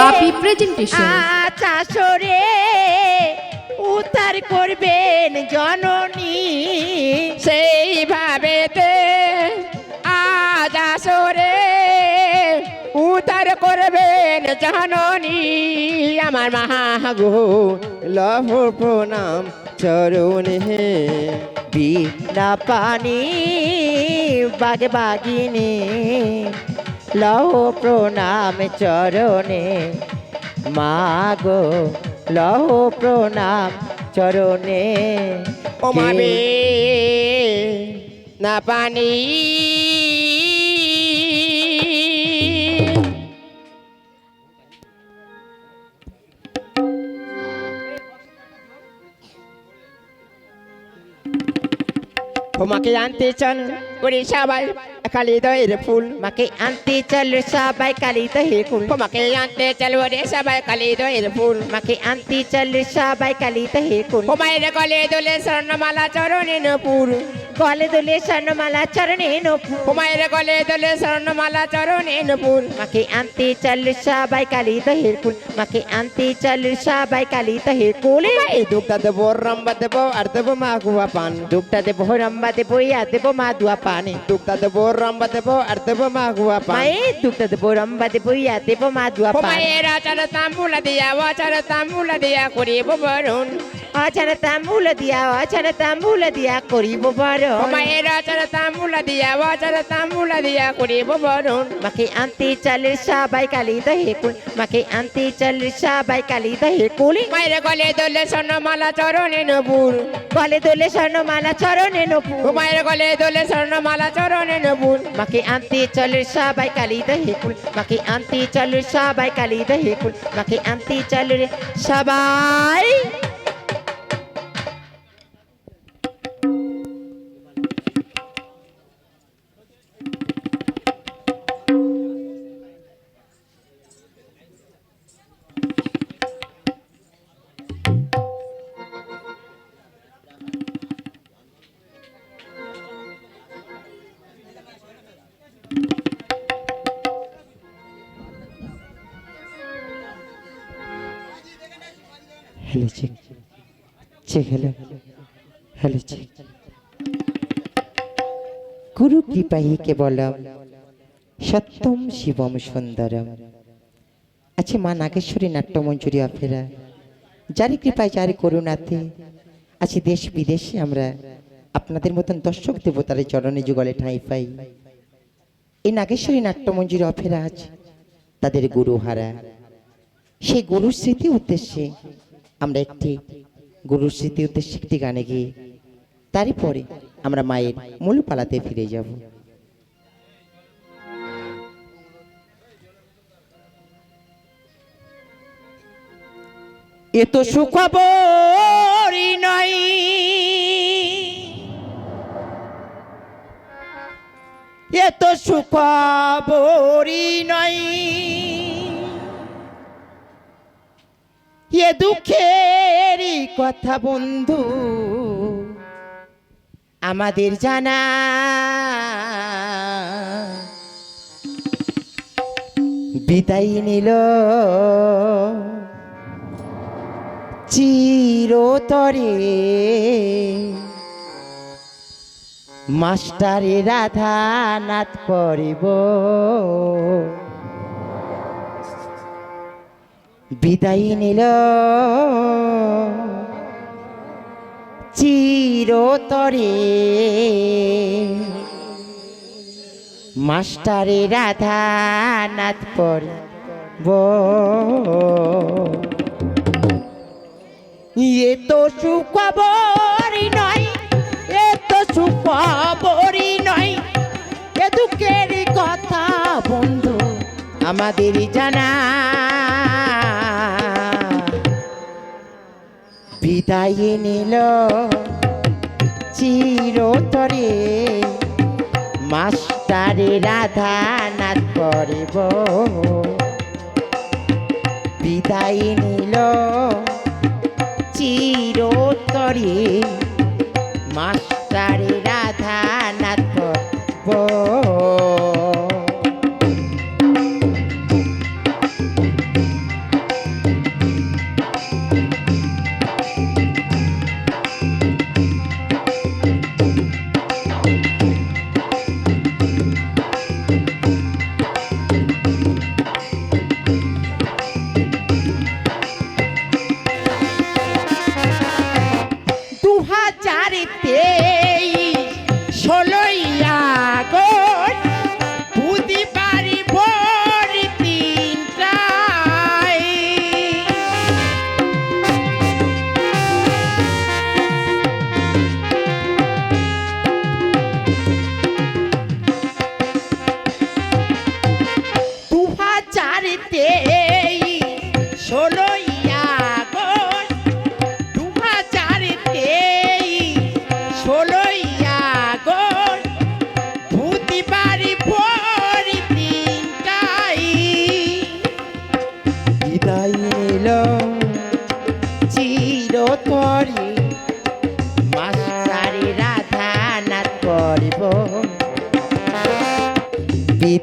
বাপি presentation আচ্ছা সরে উদ্ধার করবেন জননী। সেইভাবে আজ আসরে উদ্ধার করবেন জননী। আমার মাহাগো লভ প্রণাম চরণে বিনা পানি বাগে বাগিনী। লহ প্রণাম চরণে। মাগো লহ প্রণাম চরণে। ও মাবে না পানি। তোমাকে আনতে চান করে সবাই খালি দয়ের ফুল। মাকে আনতে চলো সবাই কালী দহে ফুল। মাকে আনতে চলো রে সবাই খালি দয়ের ফুল। মাকে আনতে চলো সবাই কালী দহে ফুল। মায়ের কলে দোলে স্বর্ণমালা চরণে নপুর গলে দোলে স্বর্ণমালা চরণে নপুর। হুমায়ের গলে দোলে স্বর্ণমালা চরণে নপুর। মাকে আনতে চল সবাই কালী দহের কুল মাকে আনতে চল সবাই কালী দহের কুল এই দুঃখটা দেবো রম্বা দেবো আর দেবো মা গুয়া পান। দুঃখটা দেবো রম্বা দেবো ইয়া দেবো মা দুয়া পানে। দুঃখটা দেবো রম্বা দেবো আর দেবো মা গুয়া পান। মায়ে দুঃখটা দেবো রম্বা দেবো ইয়া দেবো মা দুয়া পানে। হুমায়ের আচার তাম্বুলা দিয়া আচার তাম্বুলা দিয়া করিব বরুণ। অচার তাম্বুল দিয়া অচার তাম্বুল দিয়া করিব বড় হুমায়ের আচার তাম্বুলা দিয়া আচার তাম্বুলা দিয়া করিব বরুণ। মাকে আনতে চল সবাই কালী দহে কুল মাকে আনতে চল সবাই কালী দহে কুল। মায়ের গলে দোলে স্বর্ণমালা চরণে নপুর গলে দোলে স্বর্ণমালা চরণে নপুর হুমায়ের গলে দোলে স্বর্ণমালা চরণে নপুর মাকে আনতে চল সবাই কালী দহে কুল মাকে আনতে চল সবাই কালী দহে কুল মাকে আনতে চল সবাই হ্যালো চেক গুরু কৃপাহি কেবলম সত্যম শিবম সুন্দরম। আছে মা নাগেশ্বরী নাট্যমঞ্জুরি অফেরা। যারি কৃপায় যারি করুণাতে আছে দেশ বিদেশে আমরা আপনাদের মতন দর্শক দেবতার চরণে যুগলে ঠাঁই পাই। এই নাগেশ্বরী নাট্যমঞ্জুরি অফেরা আজ তাদের গুরু হারা সেই গুরুর স্মৃতি উদ্দেশ্যে আমরা একটি গুরুর স্মৃতি উদ্দেশ্যে একটি গানে গিয়ে তারই পরে আমরা মায়ের মূল পালাতে ফিরে যাব। এ তো সুখবরই নয়। এ তো সুখবরই নয়। এ দুঃখেরই কথা বন্ধু। আমাদের জানা। বিদায় নিল। চিরতরে মাস্টারে রাধা নাথ পরিব বিদায় নিল। চিরতরে মাস্টারে রাধা নাথ পরিব এ তো সুখবরই নয়, এ তো সুখবরই নয়। এ দুঃখেরই কথা বন্ধু, আমাদের জানা বিদায় নিল। চিরতরে মাস্টারে রাধা নাথ করিব। বিদায় নিল। চিরতরে মাস্টারে রাধা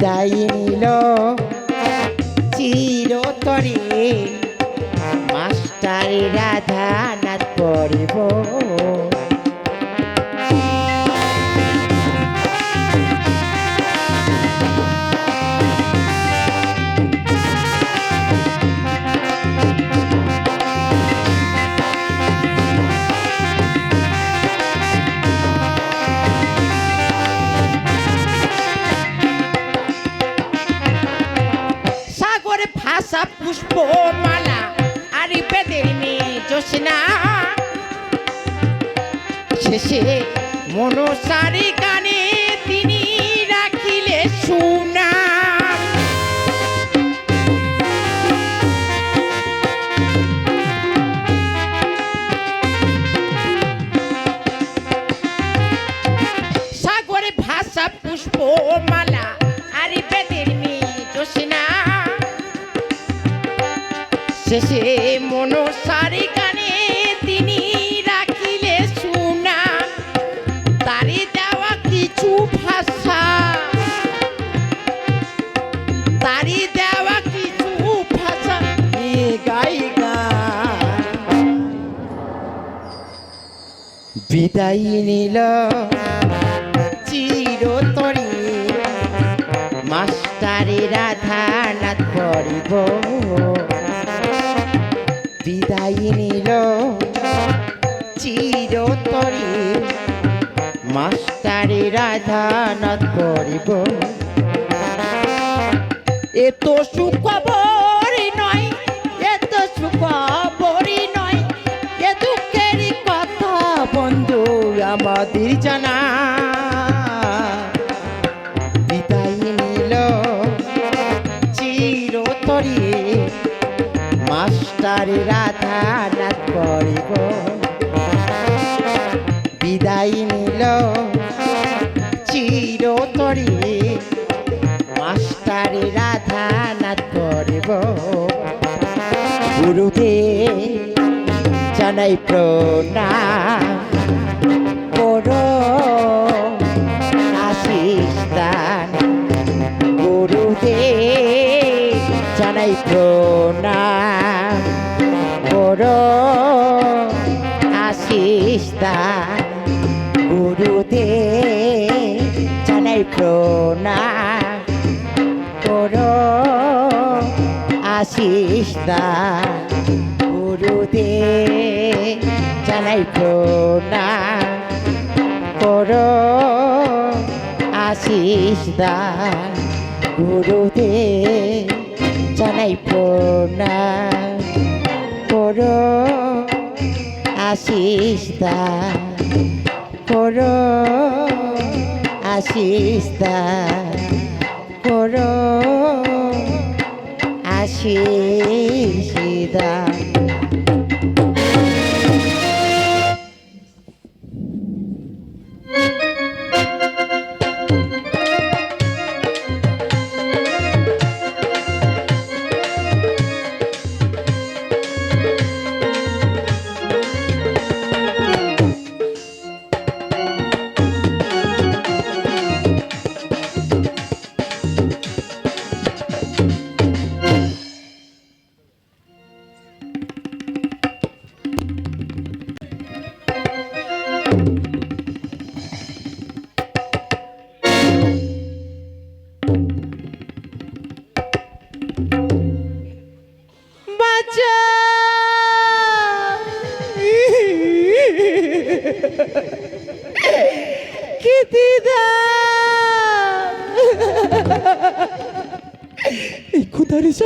বিদায় নিল চিরতরে জোসনা শেষে মনসারি গানে তিনি রাখিলে সুনা। সাগরে ভাষা পুষ্প মালা আর বেদের শেষে মনসারি বিদায় নিল। চিরতরে মাস্টারে রাধা নাথ করিব। বিদায় নিল। চিরতরে মাস্টারে রাধা নাথ করিব। এত সুখবরই আমাদের জানা। বিদায় নিল চিরতরে। মাস্টার রাধা নাথ করিব বিদায় নিল চিরতরে। মাস্টার রাধা নাথ করিব গুরুদেব জানাই প্রণাম। দান গুরুদেব জানাই প্রণাম করো। আশিস দান গুরুদেব জানাই প্রণাম করো। আশিস দান গুরুদেব জানাই প্রণাম করো। আশিস দান করো। আশিস দান করো। আশিস দান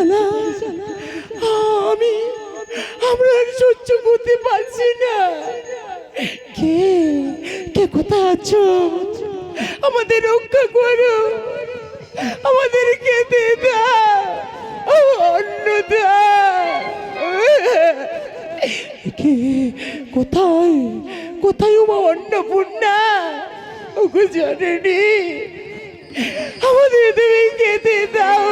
খুদারি আমি, আমরা সহ্য করতে পারছি না। কে কে কোথায় আছো? আমাদের রক্ষা করো। আমাদের খেতে দাও অন্ন কে, কোথায়? কোথায় উমা অন্নপূর্ণা? ওকে জানেনি, আমাদের তুমি খেতে দাও।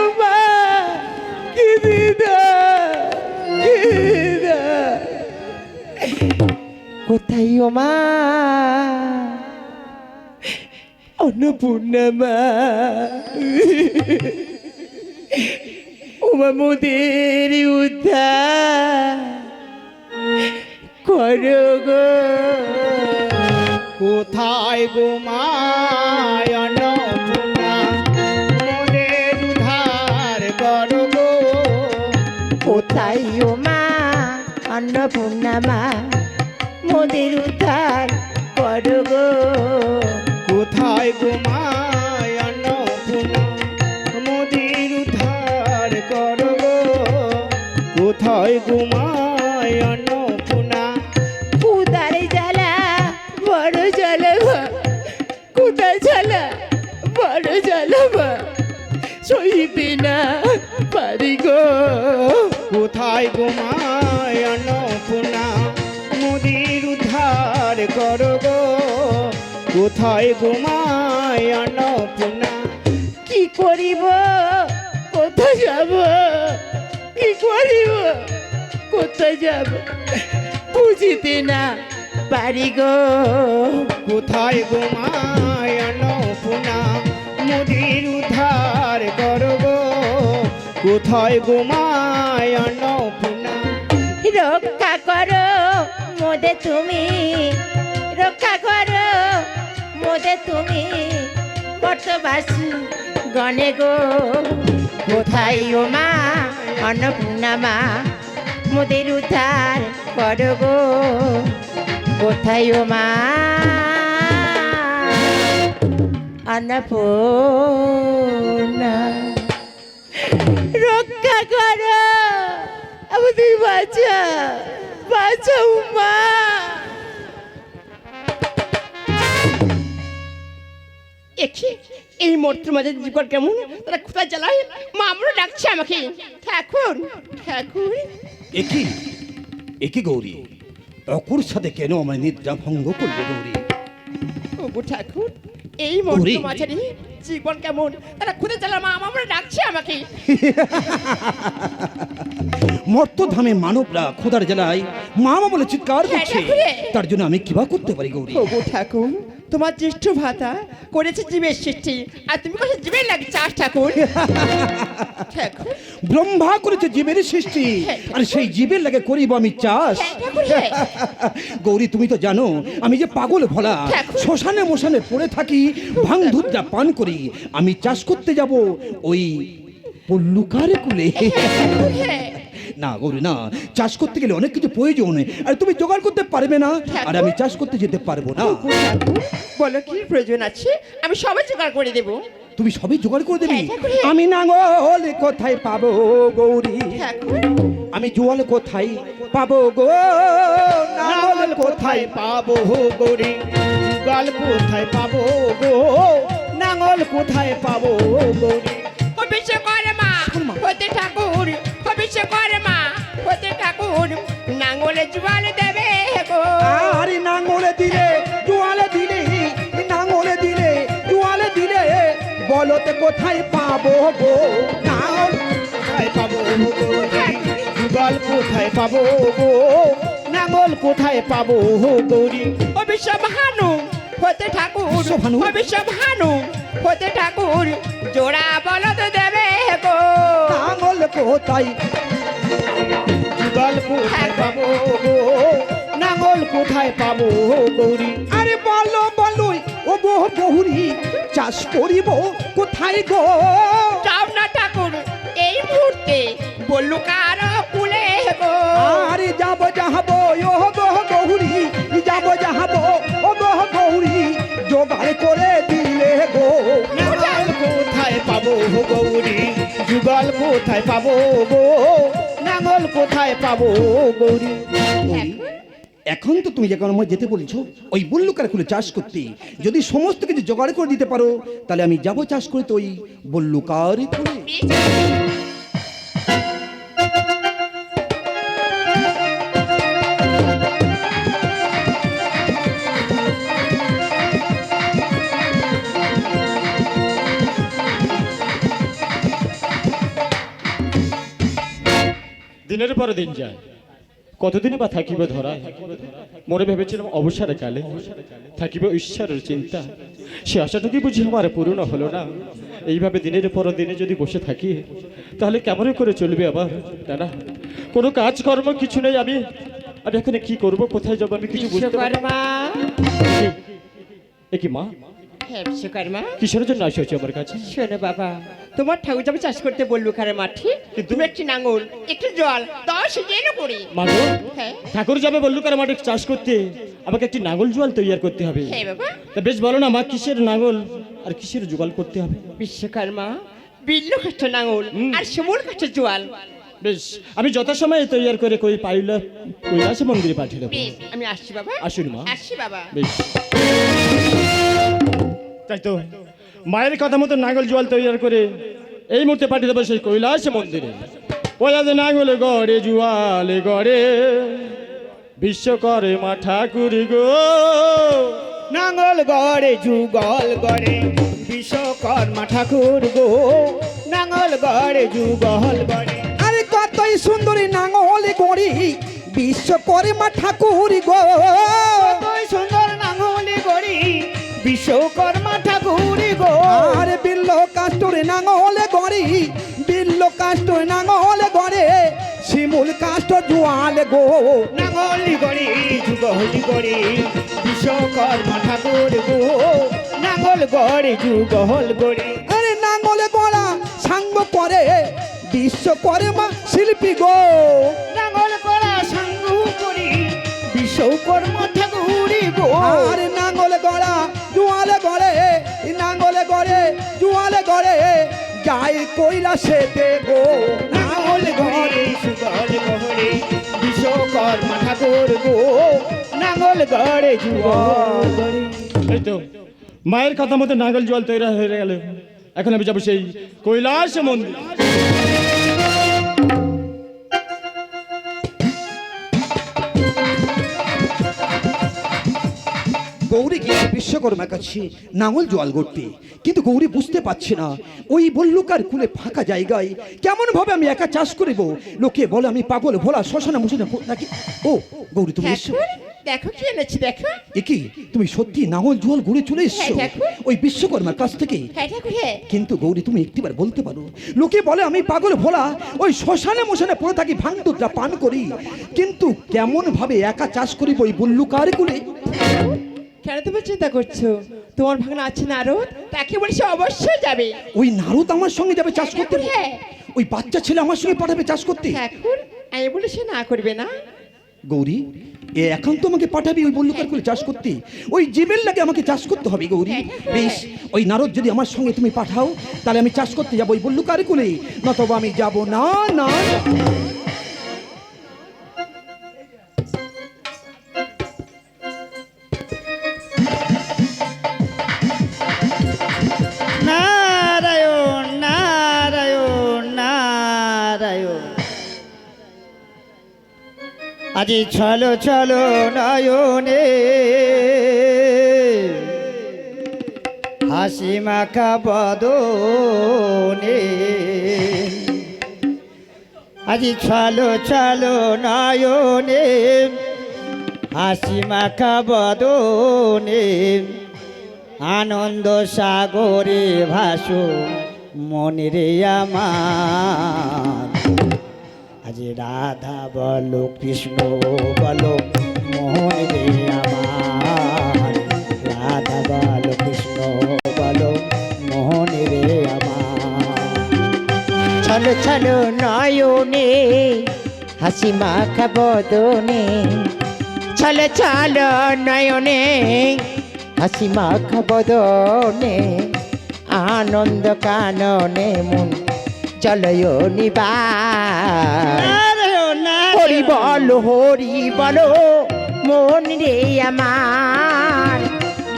কোথায় ও মা অন্নপূর্ণা মা ওমা মোদের উদ্ধার করো গো। কোথায় গো মা কোথায় মা অন্নপূর্ণা মা মোদের উদ্ধার করো গো। কোথায় গো মোদির উদ্ধার করো গো। কোথায় গো মায় অন্নপূর্ণা কুদার জ্বালা বড় জ্বালা কুদার জ্বালা বড় জ্বালা সইতে না পারি গো। কোথায় গো মায় করো কোথায় গো মায় অন্নপূর্ণা কি করিব? কোথায় যাব? কি করিব? কোথায় যাব? বুঝিতে না পারি গো। কোথায় গো মায় অন্নপূর্ণা মোদির উদ্ধার করো কোথায় গো মায় অন্নপূর্ণা রক্ষা করো মোদে তুমি। রক্ষা করো। মোদে তুমি বর্তবাসী গণে গো। কোথায় ও মা? অন্নপূর্ণা মা মোদের উদ্ধার করো গো। কোথায় ও মা? অন্নপূর্ণা, রক্ষা করো। আমাদের বাঁচা, বাঁচাও মা। একই এই মোটর মাঝে জীবন কেমন? তারা কোথায় জ্বালায়? মা আমরা ডাকছে আমাকে। ঠাকুর ঠাকুর। একই একই গৌরী? অকুর সাথে কেন আমার নিদ্রা ভঙ্গ করবে গৌরী? ওগো ঠাকুর এই ওরে। মোটর মাঝারি জীবন কেমন? তারা খুদে জ্বালা মা আমরা ডাকছে আমাকে। মর্তধামে মানবরা খোদার জেলায় মামা বলে চিৎকার হ্যাঁ, করছে। তার জন্য আমি কিবা করতে পারি গৌরী? ওগো ঠাকুর তোমার জ্যেষ্ঠ ভাতা করেছে জীবের সৃষ্টি আর তুমি কথা জীবের লাগে চাষ ঠাকুর ঠাকুর ব্রহ্মা করেছে জীবের সৃষ্টি হ্যাঁ। আর সেই জীবের লাগে করিব আমি চাষ হ্যাঁ, হ্যাঁ। গৌরী তুমি তো জানো আমি যে পাগল ভোলা। শ্মশানে মশানে পড়ে থাকি ভাং ধুদ্রা পান করি আমি চাষ করতে যাব ওই পল্লুকার কুলে হ্যাঁ। না গৌরী না। চাষ করতে গেলে অনেক কিছু প্রয়োজন। আর তুমি জোগাড় করতে পারবে না। আর আমি চাষ করতে যেতে পারব না। বলো কি প্রয়োজন আছে? আমি সবাই জোগাড় করে দেবো। তুমি সবই জোগাড় করে দেবে? হ্যাঁ। আমি নাঙ্গল কোথায় পাবো গৌরী? আমি জোয়াল কোথায় পাবো গো? নাঙল কোথায় পাবো গরি? গাল কোথায় পাবো গো? নাঙল কোথায় পাবো গরি? ঠাকুর। ও বিশ্বকর্মা হতে ঠাকুর নাঙ্গলে জুয়াল দেবে গো। আরে নাঙ্গলে দিলে জোয়ালে দিলে নাঙ্গলে দিলে জোয়ালে দিলে বলতে কোথায় পাবো গো? নাঙ্গল কোথায় পাবো গরি গাল কোথায় পাবো গো? নাঙল কোথায় পাবো গরি। ও বিশ্বভানু হতে ঠাকুর? ও বিশ্বভানু হতে ঠাকুর জোড়া বলদ দেবে গো কোথায় পাবো নাঙল কোথায় পাবো গৌরী? আরে বলো বলো ও বহু বহুরি চাষ করিব কোথায় গো? যাও না ঠাকুর এই মুহূর্তে বললু কার কুলে গো। আরে যাব যাহাবো কোথায় পাবো গো? নাঙল কোথায় পাবো গৌরী? এখন? তো তুমি যখন আমার যেতে বলছো ওই বল্লুকার খুলে চাষ করতে। যদি সমস্ত কিছু জোগাড় করে দিতে পারো তাহলে আমি যাব চাষ করতে ওই বল্লুকার খুলে দিনের পর দিন যায়। কতদিন বা থাকিব ধরা? মনে ভেবেছিলাম অবসরে কালে থাকিব ঈশ্বরের চিন্তা। সে আশাটুকুই বুঝি আমার পূর্ণ হলো না। এইভাবে দিনের পর দিনে যদি বসে থাকি তাহলে কেমন করে চলবে আবার? না কোনো কাজকর্ম কিছু নেই আমি। আমি এখানে কি করব? কোথায় যাব? আমি কিছু বুঝতে পারি কি মা? হ্যাঁ বিশ্বকর্মা কিসের জন্য আসা আমার কাছে? শোনো বাবা তোমার ঠাকুর যাবে চাষ করতে বলব খারে মাঠে তুমি একটি নাঙল একটু জল দশ জেন করি। হ্যাঁ। ঠাকুর যাবে বললু কার মাঠে চাষ করতে আমাকে একটি নাগল জোয়াল তৈরি করতে হবে। হ্যাঁ বাবা। তা বেশ বলো না মা কিসের নাগল আর কিসের জোগাল করতে হবে? বিশ্বকর্মা বিল্ল কাষ্ট নাঙল। আর শিমুল কাষ্ট জোয়াল। বেশ আমি যথাসময়ে তৈরি করে কই পাইলা কৈলাস মন্দিরে পাঠিয়ে দেবো। আমি আসছি বাবা। আসুন মা। আসছি বাবা। বেশ। তাই তো? মায়ের কথা মতো নাগল জল তৈরি করে এই মুহূর্তে পাঠিয়ে দেবো সেই কৈলাস মন্দিরে। আজ নাগল গড়ে জুয়ালে গড়ে বিশ্বকরে মা ঠাকুর গো। নাঙ্গল গড়ে যুগল গড়ে বিশ্বকর্মা ঠাকুর গো। নাঙ্গল গড়ে যুগল গড়ে। আরে কতই সুন্দরী নাঙল গড়ি বিশ্বকর্মা ঠাকুর গো। বিশ্বকর্মা ঠাকুর গো। আরে বিল্ল কাষ্টরে নাঙল গড়ি বিল্ল কাষ্টরে নাঙল গড়ে শিমুল কাষ্ট জোয়াল গো। নাঙ্গলি গড়ি যুগলি গড়ি বিশ্বকর্মা ঠাকুর গো। নাঙ্গল গড়ে যুগল গড়ি আরে নাঙল গড়া সাঙ্গ করে বিশ্বকর্মা শিল্পী গো। নাঙ্গল করা সাঙ্গু করি বিশ্বকর্মা ঠাকুর গো। আরে নাঙল গড়া গড়ে যাই কৈলাসে গো বিশ্বকর্মা ঠাকুর নাঙ্গল গড়ে এই তো মায়ের কথা মতো নাঙ্গল জল তৈরি হয়ে গেল। এখন আমি যাব সেই কৈলাস মন্দির। গৌরী গিয়ে বিশ্বকর্মার কাছে নাঙল জল গড়তে। কিন্তু গৌরী বুঝতে পারছে না। ওই বল্লুকার কুলে ফাঁকা জায়গায় কেমন ভাবে আমি একা চাষ করিব? লোকে বলে আমি পাগল ভোলা শ্মশানে মুশানে নাকি? ও গৌরী তুমি ঠাকুর দেখো কি এনেছি দেখো এ কি? তুমি সত্যি নাঙল জল গড়ে চলে এসছো? হ্যাঁ। ওই বিশ্বকর্মার কাছ থেকে? হ্যাঁ হ্যাঁ। কিন্তু গৌরী তুমি একটিবার বলতে পারো। লোকে বলে আমি পাগল ভোলা ওই শ্মশানে মশানে পড়ে থাকি ভাঙদুটা পান করি। কিন্তু কেমন ভাবে একা চাষ করিব ওই বল্লুকার কুলে? কেন তুমি চিন্তা করছ? তোমার ভাগনা আছে না আরও তাকে বলে সে অবশ্যই যাবে। ওই নারদ আমার সঙ্গে যাবে চাষ করতে? হ্যাঁ। ওই বাচ্চা ছেলে আমার সঙ্গে পাঠাবে চাষ করতে? ঠাকুর আমি বলে সে না করবে না? গৌরী এ এখন তো আমাকে পাঠাবি ওই বল্লুকার করে চাষ করতে। ওই জীবের লাগে আমাকে চাষ করতে হবে গৌরী। বেশ ওই নারদ যদি আমার সঙ্গে তুমি পাঠাও তাহলে আমি চাষ করতে যাব ওই বল্লুকার কুলে। নতবা আমি যাব না না। আজি চলো চলো নয়নে হাসি মাখা বদনে। আজি চলো চলো নয়নে হাসি মাখা বদনে। আনন্দ সাগরে ভাসো মনে আমার আজ রাধা বলো, কৃষ্ণ বলো, মোহন রে আমার। রাধা বলো, কৃষ্ণ বলো, মোহন রে আমার। চলো চলো নয়নে, হাসি মাখা বদনে। চলো চলো নয়নে, হাসি মাখা বদনে। আনন্দ কাননে, মন চলয় নিবার হরি বল হরি বল মন রে আমার।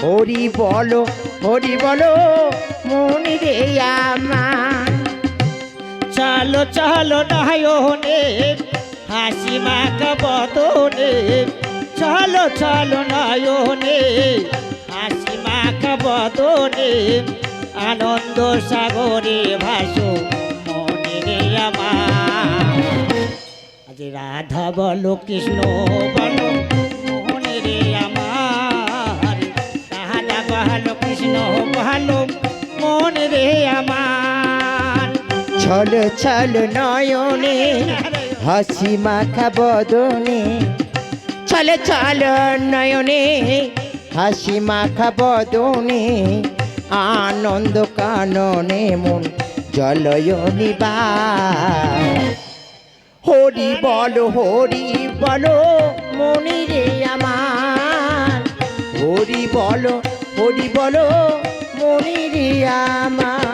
হরি বল হরি বল মন রে আমার। চলো চলো নয়নে হাসি মাখা বদনে। চলো চলো নয়নে হাসি মাখা বদনে। আনন্দ সাগরে ভাসো। আজ রাধা বলো কৃষ্ণ বলো মোহনে রে আমার। রাধা বলো কৃষ্ণ বলো মনে রে আমার। ছল ছল নয়নে হাসি মাখা বদনে। ছল ছল নয়নে হাসি মাখা বদনে। আনন্দ কাননে মন জলয়নি বা হরি বল হরি বল, মনি রে আমার। হরি বল, হরি বলো, মনি আমার।